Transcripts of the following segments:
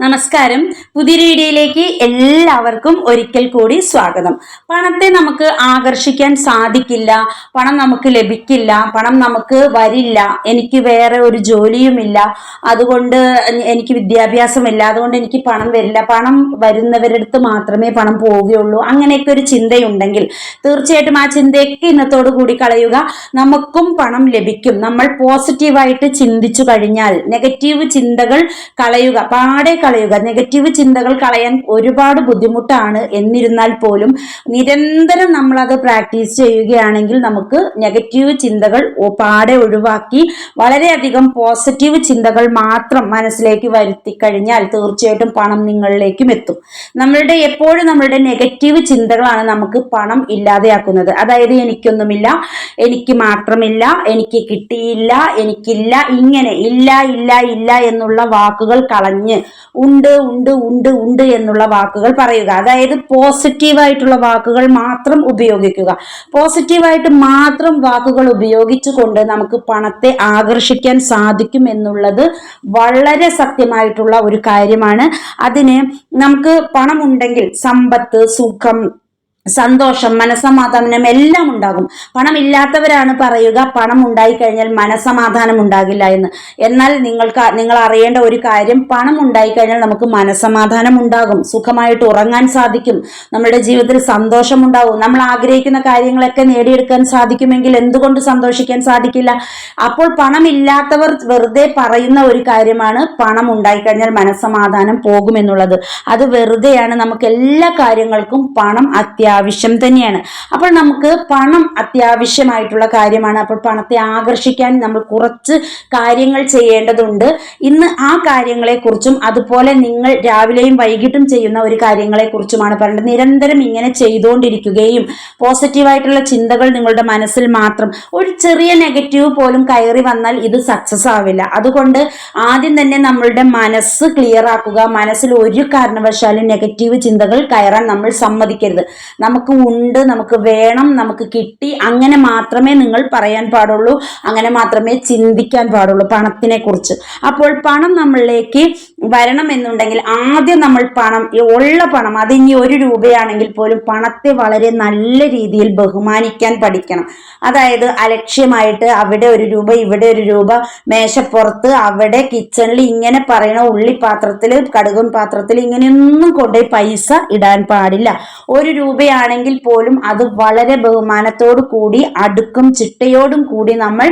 നമസ്കാരം. പുതിയ വീഡിയോയിലേക്ക് എല്ലാവർക്കും ഒരിക്കൽ കൂടി സ്വാഗതം. പണത്തെ നമുക്ക് ആകർഷിക്കാൻ സാധിക്കില്ല പണം നമുക്ക് ലഭിക്കില്ല പണം നമുക്ക് വരില്ല എനിക്ക് വേറെ ഒരു ജോലിയുമില്ല അതുകൊണ്ട് എനിക്ക് വിദ്യാഭ്യാസമില്ല അതുകൊണ്ട് എനിക്ക് പണം വരില്ല. പണം വരുന്നവരുടെ അടുത്ത് മാത്രമേ പണം പോവുകയുള്ളൂ. അങ്ങനെയൊക്കെ ഒരു ചിന്തയുണ്ടെങ്കിൽ തീർച്ചയായിട്ടും ആ ചിന്തയൊക്കെ ഇന്നത്തോടു കൂടി കളയുക. നമുക്കും പണം ലഭിക്കും. നമ്മൾ പോസിറ്റീവായിട്ട് ചിന്തിച്ചു കഴിഞ്ഞാൽ നെഗറ്റീവ് ചിന്തകൾ കളയുക. പാടെ കളയുക. നെഗറ്റീവ് ചിന്തകൾ കളയാൻ ഒരുപാട് ബുദ്ധിമുട്ടാണ്. എന്നിരുന്നാൽ പോലും നിരന്തരം നമ്മൾ അത് പ്രാക്ടീസ് ചെയ്യുകയാണെങ്കിൽ നമുക്ക് നെഗറ്റീവ് ചിന്തകൾ പാടെ ഒഴിവാക്കി വളരെയധികം പോസിറ്റീവ് ചിന്തകൾ മാത്രം മനസ്സിലേക്ക് വരുത്തി കഴിഞ്ഞാൽ തീർച്ചയായിട്ടും പണം നിങ്ങളിലേക്കും എത്തും. നമ്മളുടെ എപ്പോഴും നമ്മളുടെ നെഗറ്റീവ് ചിന്തകളാണ് നമുക്ക് പണം ഇല്ലാതെയാക്കുന്നത്. അതായത് എനിക്കൊന്നുമില്ല എനിക്ക് മാത്രമില്ല എനിക്ക് കിട്ടിയില്ല എനിക്കില്ല ഇങ്ങനെ ഇല്ല ഇല്ല ഇല്ല എന്നുള്ള വാക്കുകൾ കളഞ്ഞ് ഉണ്ട് ഉണ്ട് ഉണ്ട് ഉണ്ട് എന്നുള്ള വാക്കുകൾ പറയുക. അതായത് പോസിറ്റീവായിട്ടുള്ള വാക്കുകൾ മാത്രം ഉപയോഗിക്കുക. പോസിറ്റീവായിട്ട് മാത്രം വാക്കുകൾ ഉപയോഗിച്ചുകൊണ്ട് നമുക്ക് പണത്തെ ആകർഷിക്കാൻ സാധിക്കും എന്നുള്ളത് വളരെ സത്യമായിട്ടുള്ള ഒരു കാര്യമാണ്. അതിന് നമുക്ക് പണമുണ്ടെങ്കിൽ സമ്പത്ത് സുഖം സന്തോഷം മനസമാധാനം എല്ലാം ഉണ്ടാകും. പണമില്ലാത്തവരാണ് പറയുക പണം ഉണ്ടായിക്കഴിഞ്ഞാൽ മനസമാധാനം ഉണ്ടാകില്ല എന്ന്. എന്നാൽ നിങ്ങൾക്ക് നിങ്ങൾ അറിയേണ്ട ഒരു കാര്യം പണം ഉണ്ടായിക്കഴിഞ്ഞാൽ നമുക്ക് മനസമാധാനം ഉണ്ടാകും. സുഖമായിട്ട് ഉറങ്ങാൻ സാധിക്കും. നമ്മുടെ ജീവിതത്തിൽ സന്തോഷം ഉണ്ടാവും. നമ്മൾ ആഗ്രഹിക്കുന്ന കാര്യങ്ങളൊക്കെ നേടിയെടുക്കാൻ സാധിക്കുമെങ്കിൽ എന്തുകൊണ്ട് സന്തോഷിക്കാൻ സാധിക്കില്ല? അപ്പോൾ പണമില്ലാത്തവർ വെറുതെ പറയുന്ന ഒരു കാര്യമാണ് പണം ഉണ്ടായിക്കഴിഞ്ഞാൽ മനസമാധാനം പോകുമെന്നുള്ളത്. അത് വെറുതെയാണ്. നമുക്ക് എല്ലാ കാര്യങ്ങൾക്കും പണം അത്യാവശ്യം തന്നെയാണ്. അപ്പോൾ നമുക്ക് പണം അത്യാവശ്യമായിട്ടുള്ള കാര്യമാണ്. അപ്പോൾ പണത്തെ ആകർഷിക്കാൻ നമ്മൾ കുറച്ച് കാര്യങ്ങൾ ചെയ്യേണ്ടതുണ്ട്. ഇന്ന് ആ കാര്യങ്ങളെക്കുറിച്ചും അതുപോലെ നിങ്ങൾ രാവിലെയും വൈകിട്ടും ചെയ്യുന്ന ഒരു കാര്യങ്ങളെക്കുറിച്ചുമാണ് പറയുന്നത് നിരന്തരം ഇങ്ങനെ ചെയ്തുകൊണ്ടിരിക്കുകയും പോസിറ്റീവായിട്ടുള്ള ചിന്തകൾ നിങ്ങളുടെ മനസ്സിൽ മാത്രം ഒരു ചെറിയ നെഗറ്റീവ് പോലും കയറി വന്നാൽ ഇത് സക്സസ് ആവില്ല. അതുകൊണ്ട് ആദ്യം തന്നെ നമ്മളുടെ മനസ്സ് ക്ലിയർ ആക്കുക. മനസ്സിൽ ഒരു കാരണവശാലും നെഗറ്റീവ് ചിന്തകൾ കയറാൻ നമ്മൾ സമ്മതിക്കരുത്. നമുക്ക് ഉണ്ട് നമുക്ക് വേണം നമുക്ക് കിട്ടി. അങ്ങനെ മാത്രമേ നിങ്ങൾ പറയാൻ പാടുള്ളൂ. അങ്ങനെ മാത്രമേ ചിന്തിക്കാൻ പാടുള്ളൂ പണത്തിനെ കുറിച്ച് അപ്പോൾ പണം നമ്മളിലേക്ക് വരണം എന്നുണ്ടെങ്കിൽ ആദ്യം നമ്മൾ പണം ഉള്ള പണം അതിനി ഒരു രൂപയാണെങ്കിൽ പോലും പണത്തെ വളരെ നല്ല രീതിയിൽ ബഹുമാനിക്കാൻ പഠിക്കണം. അതായത് അലക്ഷ്യമായിട്ട് അവിടെ ഒരു രൂപ ഇവിടെ ഒരു രൂപ മേശപ്പുറത്ത് അവിടെ കിച്ചണിൽ ഇങ്ങനെ പറയണ ഉള്ളി പാത്രത്തിൽ കടുകും പാത്രത്തിൽ ഇങ്ങനെയൊന്നും കൊണ്ടുപോയി പൈസ ഇടാൻ പാടില്ല. ഒരു രൂപയാണെങ്കിൽ പോലും അത് വളരെ ബഹുമാനത്തോടു കൂടി അടുക്കും ചിട്ടയോടും കൂടി നമ്മൾ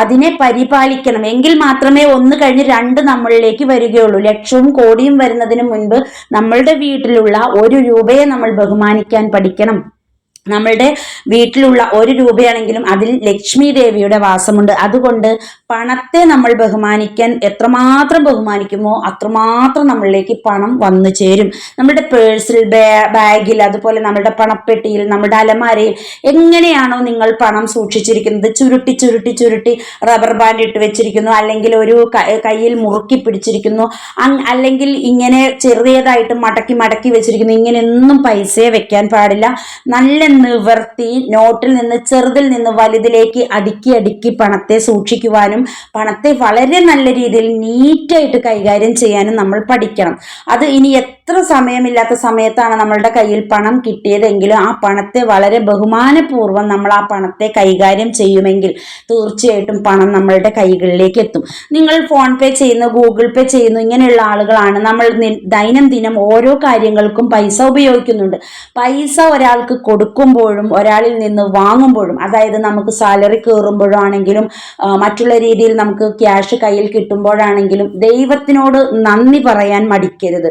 അതിനെ പരിപാലിക്കണം. എങ്കിൽ മാത്രമേ ഒന്ന് കഴിഞ്ഞ് രണ്ട് നമ്മളിലേക്ക് വരികയുള്ളൂ. ലക്ഷവും കോടിയും വരുന്നതിന് മുൻപ് നമ്മളുടെ വീട്ടിലുള്ള ഒരു രൂപയെ നമ്മൾ ബഹുമാനിക്കാൻ പഠിക്കണം. നമ്മളുടെ വീട്ടിലുള്ള ഒരു രൂപയാണെങ്കിലും അതിൽ ലക്ഷ്മി ദേവിയുടെ വാസമുണ്ട്. അതുകൊണ്ട് പണത്തെ നമ്മൾ ബഹുമാനിക്കാൻ എത്രമാത്രം ബഹുമാനിക്കുമോ അത്രമാത്രം നമ്മളിലേക്ക് പണം വന്നു ചേരും. നമ്മുടെ പേഴ്സിൽ ബാഗിൽ അതുപോലെ നമ്മുടെ പണപ്പെട്ടിയിൽ നമ്മുടെ അലമാരയിൽ എങ്ങനെയാണോ നിങ്ങൾ പണം സൂക്ഷിച്ചിരിക്കുന്നത്? ചുരുട്ടി ചുരുട്ടി ചുരുട്ടി റബ്ബർ ബാൻഡ് ഇട്ട് വെച്ചിരിക്കുന്നു അല്ലെങ്കിൽ ഒരു കയ്യിൽ മുറുക്കി പിടിച്ചിരിക്കുന്നു അല്ലെങ്കിൽ ഇങ്ങനെ ചെറിയതായിട്ട് മടക്കി മടക്കി വെച്ചിരിക്കുന്നു. ഇങ്ങനെയൊന്നും പൈസയെ വെക്കാൻ പാടില്ല. നല്ല നിവർത്തി നോട്ടിൽ നിന്ന് ചെറുതിൽ നിന്ന് വലുതിലേക്ക് അടുക്കി അടുക്കി പണത്തെ സൂക്ഷിക്കുവാനും പണത്തെ വളരെ നല്ല രീതിയിൽ നീറ്റായിട്ട് കൈകാര്യം ചെയ്യാനും നമ്മൾ പഠിക്കണം. അത് ഇനി എത്ര സമയമില്ലാത്ത സമയത്താണ് നമ്മളുടെ കയ്യിൽ പണം കിട്ടിയതെങ്കിലും ആ പണത്തെ വളരെ ബഹുമാനപൂർവം നമ്മൾ ആ പണത്തെ കൈകാര്യം ചെയ്യുമെങ്കിൽ തീർച്ചയായിട്ടും പണം നമ്മളുടെ കൈകളിലേക്ക് എത്തും. നിങ്ങൾ ഫോൺ പേ ചെയ്യുന്നു ഗൂഗിൾ പേ ചെയ്യുന്നു ഇങ്ങനെയുള്ള ആളുകളാണ്. നമ്മൾ ദൈനംദിനം ഓരോ കാര്യങ്ങൾക്കും പൈസ ഉപയോഗിക്കുന്നുണ്ട്. പൈസ ഒരാൾക്ക് കൊടുക്കുമ്പോഴും ഒരാളിൽ നിന്ന് വാങ്ങുമ്പോഴും അതായത് നമുക്ക് സാലറി കയറുമ്പോഴാണെങ്കിലും ആണെങ്കിലും മറ്റുള്ള രീതിയിൽ നമുക്ക് ക്യാഷ് കയ്യിൽ കിട്ടുമ്പോഴാണെങ്കിലും ദൈവത്തിനോട് നന്ദി പറയാൻ മടിക്കരുത്.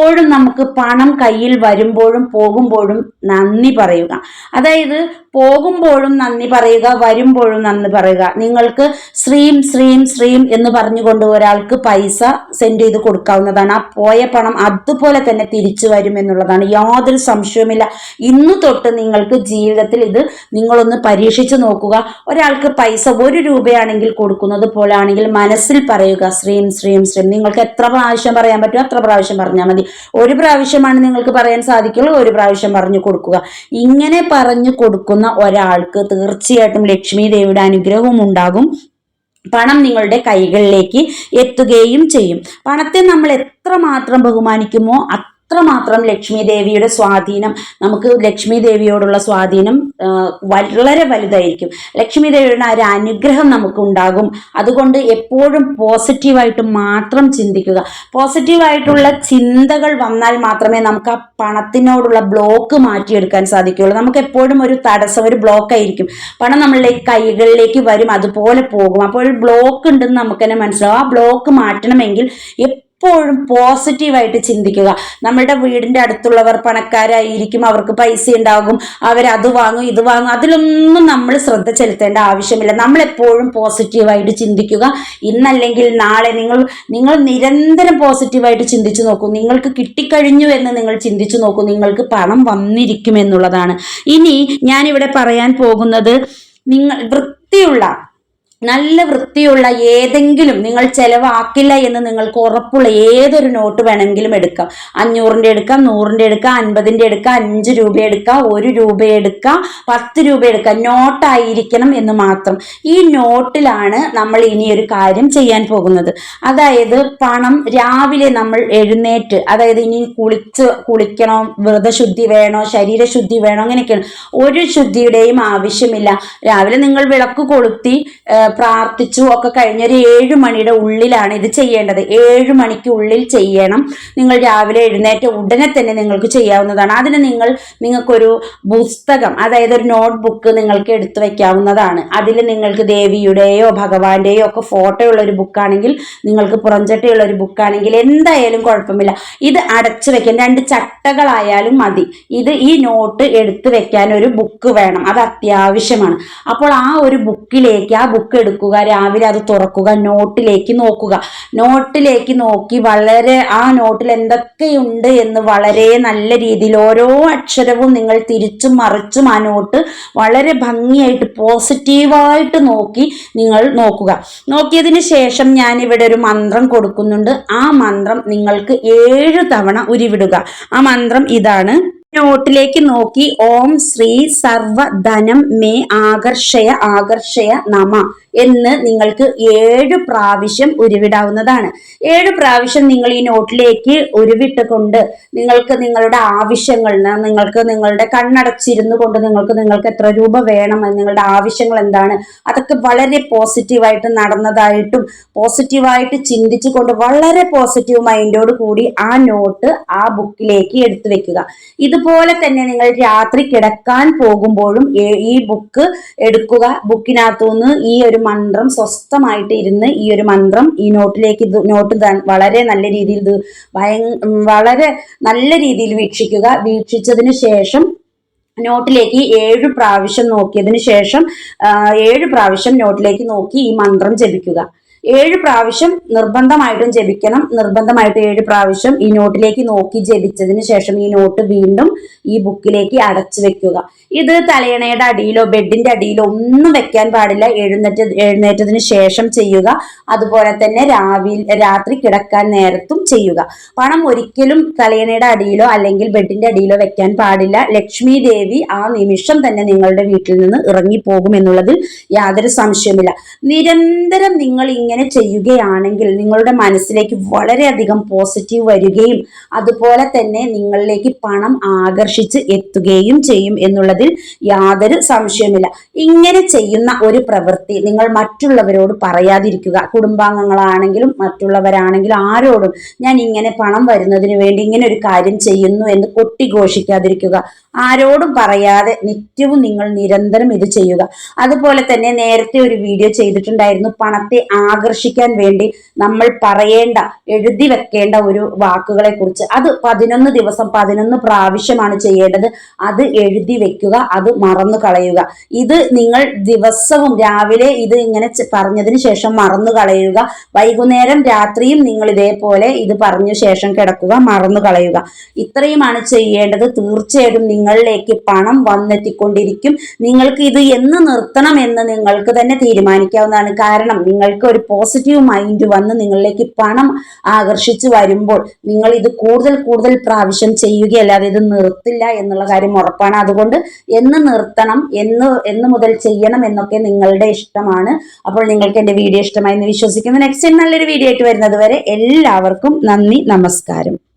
എപ്പോഴും നമുക്ക് പണം കയ്യിൽ വരുമ്പോഴും പോകുമ്പോഴും നന്ദി പറയുക. അതായത് പോകുമ്പോഴും നന്ദി പറയുക വരുമ്പോഴും നന്ദി പറയുക. നിങ്ങൾക്ക് ശ്രീം ശ്രീം ശ്രീം എന്ന് പറഞ്ഞുകൊണ്ട് ഒരാൾക്ക് പൈസ സെൻഡ് ചെയ്ത് കൊടുക്കാവുന്നതാണ്. ആ പോയ പണം അതുപോലെ തന്നെ തിരിച്ചു വരും എന്നുള്ളതാണ്. യാതൊരു സംശയവുമില്ല. ഇന്ന് തൊട്ട് നിങ്ങൾക്ക് ജീവിതത്തിൽ ഇത് നിങ്ങളൊന്ന് പരീക്ഷിച്ച് നോക്കുക. ഒരാൾക്ക് പൈസ ഒരു രൂപയാണെങ്കിൽ കൊടുക്കുന്നത് പോലെ ആണെങ്കിൽ മനസ്സിൽ പറയുക ശ്രീം ശ്രീം ശ്രീം. നിങ്ങൾക്ക് എത്ര പ്രാവശ്യം പറയാൻ പറ്റുമോ അത്ര പ്രാവശ്യം പറഞ്ഞാൽ മതി. ഒരു പ്രാവശ്യമാണ് നിങ്ങൾക്ക് പറയാൻ സാധിക്കുള്ളൂ ഒരു പ്രാവശ്യം പറഞ്ഞു കൊടുക്കുക. ഇങ്ങനെ പറഞ്ഞു കൊടുക്കുന്ന ഒരാൾക്ക് തീർച്ചയായിട്ടും ലക്ഷ്മി ദേവിയുടെ അനുഗ്രഹവും ഉണ്ടാകും. പണം നിങ്ങളുടെ കൈകളിലേക്ക് എത്തുകയും ചെയ്യും. പണത്തെ നമ്മൾ എത്രമാത്രം ബഹുമാനിക്കുമോ അത്രമാത്രം ലക്ഷ്മി ദേവിയുടെ സ്വാധീനം നമുക്ക് ലക്ഷ്മി ദേവിയോടുള്ള സ്വാധീനം വളരെ വലുതായിരിക്കും. ലക്ഷ്മി ദേവിയുടെ ആ ഒരു അനുഗ്രഹം നമുക്ക് ഉണ്ടാകും അതുകൊണ്ട് എപ്പോഴും പോസിറ്റീവായിട്ട് മാത്രം ചിന്തിക്കുക. പോസിറ്റീവായിട്ടുള്ള ചിന്തകൾ വന്നാൽ മാത്രമേ നമുക്ക് ആ പണത്തിനോടുള്ള ബ്ലോക്ക് മാറ്റിയെടുക്കാൻ സാധിക്കുകയുള്ളൂ. നമുക്ക് എപ്പോഴും ഒരു തടസ്സം ഒരു ബ്ലോക്ക് ആയിരിക്കും പണം നമ്മളുടെ കൈകളിലേക്ക് വരും അതുപോലെ പോകും. അപ്പോൾ ഒരു ബ്ലോക്ക് ഉണ്ടെന്ന് നമുക്ക് തന്നെ മനസ്സിലാവും. ആ ബ്ലോക്ക് മാറ്റണമെങ്കിൽ എപ്പോഴും പോസിറ്റീവായിട്ട് ചിന്തിക്കുക. നമ്മുടെ വീടിന്റെ അടുത്തുള്ളവർ പണക്കാരായിരിക്കും അവർക്ക് പൈസ ഉണ്ടാകും അവരത് വാങ്ങും ഇത് വാങ്ങും. അതിലൊന്നും നമ്മൾ ശ്രദ്ധ ചെലുത്തേണ്ട ആവശ്യമില്ല. നമ്മൾ എപ്പോഴും പോസിറ്റീവായിട്ട് ചിന്തിക്കുക. ഇന്നല്ലെങ്കിൽ നാളെ നിങ്ങൾ നിങ്ങൾ നിരന്തരം പോസിറ്റീവായിട്ട് ചിന്തിച്ചു നോക്കൂ. നിങ്ങൾക്ക് കിട്ടിക്കഴിഞ്ഞു എന്ന് നിങ്ങൾ ചിന്തിച്ചു നോക്കൂ. നിങ്ങൾക്ക് പണം വന്നിരിക്കും എന്നുള്ളതാണ്. ഇനി ഞാനിവിടെ പറയാൻ പോകുന്നത് നിങ്ങൾ വൃത്തിയുള്ള നല്ല വൃത്തിയുള്ള ഏതെങ്കിലും നിങ്ങൾ ചെലവാക്കില്ല എന്ന് നിങ്ങൾക്ക് ഉറപ്പുള്ള ഏതൊരു നോട്ട് വേണമെങ്കിലും എടുക്കാം. അഞ്ഞൂറിന്റെ എടുക്കാം നൂറിന്റെ എടുക്കാം അൻപതിന്റെ എടുക്കാം അഞ്ച് രൂപ എടുക്കാം ഒരു രൂപ എടുക്കാം പത്ത് രൂപ എടുക്കാം. നോട്ടായിരിക്കണം എന്ന് മാത്രം. ഈ നോട്ടിലാണ് നമ്മൾ ഇനി ഒരു കാര്യം ചെയ്യാൻ പോകുന്നത്. അതായത് പണം രാവിലെ നമ്മൾ എഴുന്നേറ്റ് അതായത് ഇനി കുളിച്ച് കുളിക്കണോ വ്രതശുദ്ധി വേണോ ശരീരശുദ്ധി വേണോ അങ്ങനെയൊക്കെയാണ്. ഒരു ശുദ്ധിയുടെയും ആവശ്യമില്ല. രാവിലെ നിങ്ങൾ വിളക്ക് കൊളുത്തി പ്രാർത്ഥിച്ചു ഒക്കെ കഴിഞ്ഞ ഒരു ഏഴ് മണിയുടെ ഉള്ളിലാണ് ഇത് ചെയ്യേണ്ടത്. ഏഴ് മണിക്ക് ഉള്ളിൽ ചെയ്യണം. നിങ്ങൾ രാവിലെ എഴുന്നേറ്റ ഉടനെ തന്നെ നിങ്ങൾക്ക് ചെയ്യാവുന്നതാണ്. അതിന് നിങ്ങൾ നിങ്ങൾക്കൊരു പുസ്തകം അതായത് ഒരു നോട്ട് ബുക്ക് നിങ്ങൾക്ക് എടുത്തു വെക്കാവുന്നതാണ്. അതിൽ നിങ്ങൾക്ക് ദേവിയുടെയോ ഭഗവാന്റെയോ ഒക്കെ ഫോട്ടോ ഉള്ള ഒരു ബുക്കാണെങ്കിൽ നിങ്ങൾക്ക് പുറംചട്ടയുള്ള ഒരു ബുക്കാണെങ്കിൽ എന്തായാലും കുഴപ്പമില്ല. ഇത് അടച്ചു വെക്കാൻ രണ്ട് ചട്ടകളായാലും മതി. ഇത് ഈ നോട്ട് എടുത്തു വെക്കാൻ ഒരു ബുക്ക് വേണം. അത് അത്യാവശ്യമാണ്. അപ്പോൾ ആ ഒരു ബുക്കിലേക്ക് ആ ബുക്ക് എടുക്കുക രാവിലെ അത് തുറക്കുക നോട്ടിലേക്ക് നോക്കുക. നോട്ടിലേക്ക് നോക്കി വളരെ ആ നോട്ടിൽ എന്തൊക്കെയുണ്ട് എന്ന് വളരെ നല്ല രീതിയിൽ ഓരോ അക്ഷരവും നിങ്ങൾ തിരിച്ചും മറിച്ചും ആ നോട്ട് വളരെ ഭംഗിയായിട്ട് പോസിറ്റീവായിട്ട് നോക്കി നിങ്ങൾ നോക്കുക. നോക്കിയതിന് ശേഷം ഞാൻ ഇവിടെ ഒരു മന്ത്രം കൊടുക്കുന്നുണ്ട്. ആ മന്ത്രം നിങ്ങൾക്ക് ഏഴ് തവണ ഉരുവിടുക. ആ മന്ത്രം ഇതാണ്. നോട്ടിലേക്ക് നോക്കി ഓം ശ്രീ സർവധനം മേ ആകർഷയ ആകർഷയ നമ. എന്ന് നിങ്ങൾക്ക് ഏഴ് പ്രാവശ്യം ഉരുവിടാവുന്നതാണ്. ഏഴ് പ്രാവശ്യം നിങ്ങൾ ഈ നോട്ടിലേക്ക് ഉരുവിട്ടുകൊണ്ട് നിങ്ങൾക്ക് നിങ്ങളുടെ ആവശ്യങ്ങൾ നിങ്ങൾക്ക് നിങ്ങളുടെ കണ്ണടച്ചിരുന്നു കൊണ്ട് നിങ്ങൾക്ക് നിങ്ങൾക്ക് എത്ര രൂപ വേണം നിങ്ങളുടെ ആവശ്യങ്ങൾ എന്താണ് അതൊക്കെ വളരെ പോസിറ്റീവായിട്ട് നടന്നതായിട്ടും പോസിറ്റീവായിട്ട് ചിന്തിച്ചുകൊണ്ട് വളരെ പോസിറ്റീവ് മൈൻഡോട് കൂടി ആ നോട്ട് ആ ബുക്കിലേക്ക് എടുത്തു വെക്കുക. ഇതുപോലെ തന്നെ നിങ്ങൾ രാത്രി കിടക്കാൻ പോകുമ്പോഴും ഈ ബുക്ക് എടുക്കുക. ബുക്കിനകത്തുനിന്ന് ഈ ഒരു മന്ത്രം സ്വസ്ഥമായിട്ട് ഇരുന്ന് ഈ ഒരു മന്ത്രം ഈ നോട്ടിലേക്ക് ഇത് നോട്ട് വളരെ നല്ല രീതിയിൽ ഇത് വളരെ നല്ല രീതിയിൽ വീക്ഷിക്കുക. വീക്ഷിച്ചതിന് ശേഷം നോട്ടിലേക്ക് ഏഴ് പ്രാവശ്യം നോക്കിയതിന് ശേഷം ഏഴ് പ്രാവശ്യം നോട്ടിലേക്ക് നോക്കി ഈ മന്ത്രം ജപിക്കുക. ഏഴ് പ്രാവശ്യം നിർബന്ധമായിട്ടും ജപിക്കണം. നിർബന്ധമായിട്ട് ഏഴ് പ്രാവശ്യം ഈ നോട്ടിലേക്ക് നോക്കി ജപിച്ചതിന് ശേഷം ഈ നോട്ട് വീണ്ടും ഈ ബുക്കിലേക്ക് അടച്ചു വെക്കുക. ഇത് തലയണയുടെ അടിയിലോ ബെഡിന്റെ അടിയിലോ ഒന്നും വെക്കാൻ പാടില്ല. എഴുന്നേറ്റ് എഴുന്നേറ്റതിന് ശേഷം ചെയ്യുക. അതുപോലെ തന്നെ രാവിലെ രാത്രി കിടക്കാൻ നേരത്തും ചെയ്യുക. പണം ഒരിക്കലും തലയണയുടെ അടിയിലോ അല്ലെങ്കിൽ ബെഡിന്റെ അടിയിലോ വെക്കാൻ പാടില്ല. ലക്ഷ്മി ദേവി ആ നിമിഷം തന്നെ നിങ്ങളുടെ വീട്ടിൽ നിന്ന് ഇറങ്ങിപ്പോകും എന്നുള്ളതിൽ യാതൊരു സംശയമില്ല നിരന്തരം നിങ്ങൾ ഇങ്ങനെ ചെയ്യുകയാണെങ്കിൽ നിങ്ങളുടെ മനസ്സിലേക്ക് വളരെയധികം പോസിറ്റീവ് വരികയും അതുപോലെ തന്നെ നിങ്ങളിലേക്ക് പണം ആകർഷിച്ച് എത്തുകയും ചെയ്യും എന്നുള്ളതിൽ യാതൊരു സംശയമില്ല ഇങ്ങനെ ചെയ്യുന്ന ഒരു പ്രവൃത്തി നിങ്ങൾ മറ്റുള്ളവരോട് പറയാതിരിക്കുക. കുടുംബാംഗങ്ങളാണെങ്കിലും മറ്റുള്ളവരാണെങ്കിലും ആരോടും ഞാൻ ഇങ്ങനെ പണം വരുന്നതിന് വേണ്ടി ഇങ്ങനെ ഒരു കാര്യം ചെയ്യുന്നു എന്ന് കൊട്ടിഘോഷിക്കാതിരിക്കുക ആരോടും പറയാതെ നിത്യവും നിങ്ങൾ നിരന്തരം ഇത് ചെയ്യുക. അതുപോലെ തന്നെ നേരത്തെ ഒരു വീഡിയോ ചെയ്തിട്ടുണ്ടായിരുന്നു. പണത്തെ ആകർഷിക്കാൻ വേണ്ടി നമ്മൾ പറയേണ്ട എഴുതി വെക്കേണ്ട ഒരു വാക്കുകളെ കുറിച്ച് അത് പതിനൊന്ന് ദിവസം പതിനൊന്ന് പ്രാവശ്യമാണ് ചെയ്യേണ്ടത്. അത് എഴുതി വെക്കുക അത് മറന്നു കളയുക. ഇത് നിങ്ങൾ ദിവസവും രാവിലെ ഇത് ഇങ്ങനെ പറഞ്ഞതിന് ശേഷം മറന്നു കളയുക. വൈകുന്നേരം രാത്രിയും നിങ്ങൾ ഇതേപോലെ ഇത് പറഞ്ഞ ശേഷം കിടക്കുക മറന്നു കളയുക. ഇത്രയുമാണ് ചെയ്യേണ്ടത്. തീർച്ചയായിട്ടും നിങ്ങളിലേക്ക് പണം വന്നെത്തിക്കൊണ്ടിരിക്കും. നിങ്ങൾക്ക് ഇത് എന്ന് നിർത്തണം എന്ന് നിങ്ങൾക്ക് തന്നെ തീരുമാനിക്കാവുന്നതാണ്. കാരണം നിങ്ങൾക്ക് ഒരു പോസിറ്റീവ് മൈൻഡ് വന്ന് നിങ്ങളിലേക്ക് പണം ആകർഷിച്ചു വരുമ്പോൾ നിങ്ങൾ ഇത് കൂടുതൽ കൂടുതൽ പ്രാവശ്യം ചെയ്യുകയല്ലാതെ ഇത് നിർത്തില്ല എന്നുള്ള കാര്യം ഉറപ്പാണ്. അതുകൊണ്ട് എന്ന് നിർത്തണം എന്ന് എന്ന് മുതൽ ചെയ്യണം എന്നൊക്കെ നിങ്ങളുടെ ഇഷ്ടമാണ്. അപ്പോൾ നിങ്ങൾക്ക് എന്റെ വീഡിയോ ഇഷ്ടമായി എന്ന് വിശ്വസിക്കുന്നു നെക്സ്റ്റ് നല്ലൊരു വീഡിയോ ആയിട്ട് വരുന്നത് വരെ എല്ലാവർക്കും നന്ദി നമസ്കാരം.